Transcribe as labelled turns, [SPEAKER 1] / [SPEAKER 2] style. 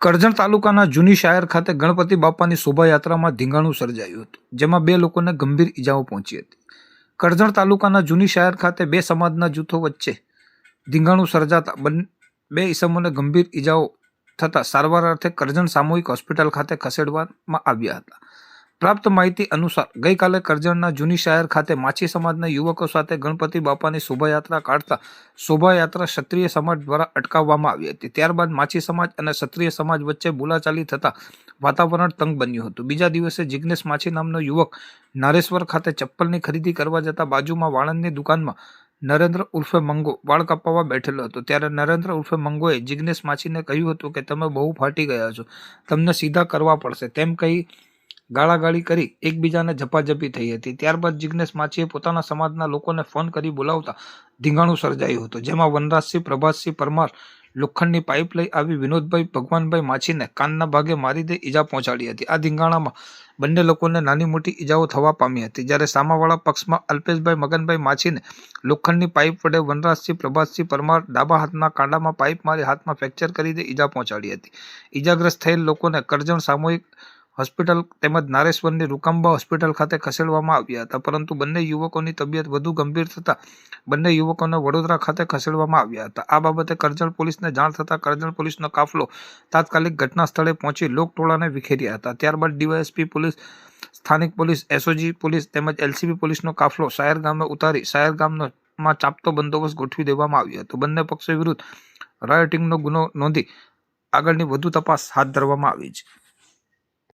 [SPEAKER 1] કરજણ તાલુકાના જૂની શાયર ખાતે ગણપતિ બાપાની શોભાયાત્રામાં ધીંગાણું સર્જાયું હતું, જેમાં બે લોકોને ગંભીર ઈજાઓ પહોંચી હતી. કરજણ તાલુકાના જૂની શાયર ખાતે બે સમાજના જૂથો વચ્ચે ધીંગાણું સર્જાતા બે ઈસમોને ગંભીર ઈજાઓ થતાં સારવાર અર્થે કરજણ સામૂહિક હોસ્પિટલ ખાતે ખસેડવામાં આવ્યા હતા. પ્રાપ્ત માહિતી અનુસાર ગઈકાલે કરજણના જૂની શાયર ખાતે માછી સમાજના યુવકો સાથે ગણપતિ બાપાની શોભાયાત્રા કાઢતા શોભાયાત્રા ક્ષત્રિય સમાજ દ્વારા અટકાવવામાં આવી હતી. ત્યારબાદ માછી સમાજ અને ક્ષત્રિય સમાજ વચ્ચે બોલાચાલી થતાં વાતાવરણ તંગ બન્યું હતું. બીજા દિવસે જિગ્નેશ માછી નામનો યુવક નારેશ્વર ખાતે ચપ્પલની ખરીદી કરવા જતા બાજુમાં વાળંદની દુકાનમાં નરેન્દ્ર ઉર્ફે મંગો વાળ કપાવવા બેઠેલો હતો. ત્યારે નરેન્દ્ર ઉર્ફે મંગોએ જિગ્નેશ માછીને કહ્યું હતું કે, તમે બહુ ફાટી ગયા છો. તમને સીધા કરવા પડશે. તેમ કહી ગાળાગાળી કરી એકબીજાને ઝપાઝપી થઈ હતી. ત્યારબાદ જિજ્ઞેશ માછીએ પોતાના સમાજના લોકોને ફોન કરી બોલાવતા ધીંગાણું સર્જાયું હતું, જેમાં વનરાજસિંહ પ્રભાતસિંહ પરમાર લોખંડની પાઇપ લઈ આવી વિનોદભાઈ, ભગવાનભાઈ માછીને કાનના ભાગે મારી દે ઈજા પહોંચાડી હતી. આ ધીંગાણામાં બંને લોકોને નાની મોટી ઈજાઓ થવા પામી હતી. જ્યારે સામાવાળા પક્ષમાં અલ્પેશભાઈ, મગનભાઈ માછીને લોખંડની પાઇપ વડે વનરાજસિંહ પ્રભાતસિંહ પરમાર ડાબા હાથના કાંડામાં પાઇપ મારી હાથમાં ફ્રેક્ચર કરી દે ઈજા પહોંચાડી હતી. ઈજાગ્રસ્ત થયેલ લોકોને કરજણ સામૂહિક હોસ્પિટલ તેમજ નારેશ્વરની રૂકાંબા હોસ્પિટલ ખાતે ખસેડવામાં આવ્યા હતા. પરંતુ બંને યુવકોની તબિયત વધુ ગંભીર થતાં બંને યુવકોને વડોદરા ખાતે ખસેડવામાં આવ્યા હતા. આ બાબતે કરજણ પોલીસને જાણ થતાં કરજણ પોલીસનો કાફલો તાત્કાલિક ઘટના સ્થળે પહોંચી લોકટોળાને વિખેર્યા હતા. ત્યારબાદ ડીવાયએસપી પોલીસ, સ્થાનિક પોલીસ, એસઓજી પોલીસ તેમજ એલસીબી પોલીસનો કાફલો શાયર ગામે ઉતારી શાયર ગામનો માં ચાપતો બંદોબસ્ત ગોઠવી દેવામાં આવ્યો હતો. બંને પક્ષો વિરુદ્ધ રાયોટિંગનો ગુનો નોંધી આગળની વધુ તપાસ હાથ ધરવામાં આવી છે.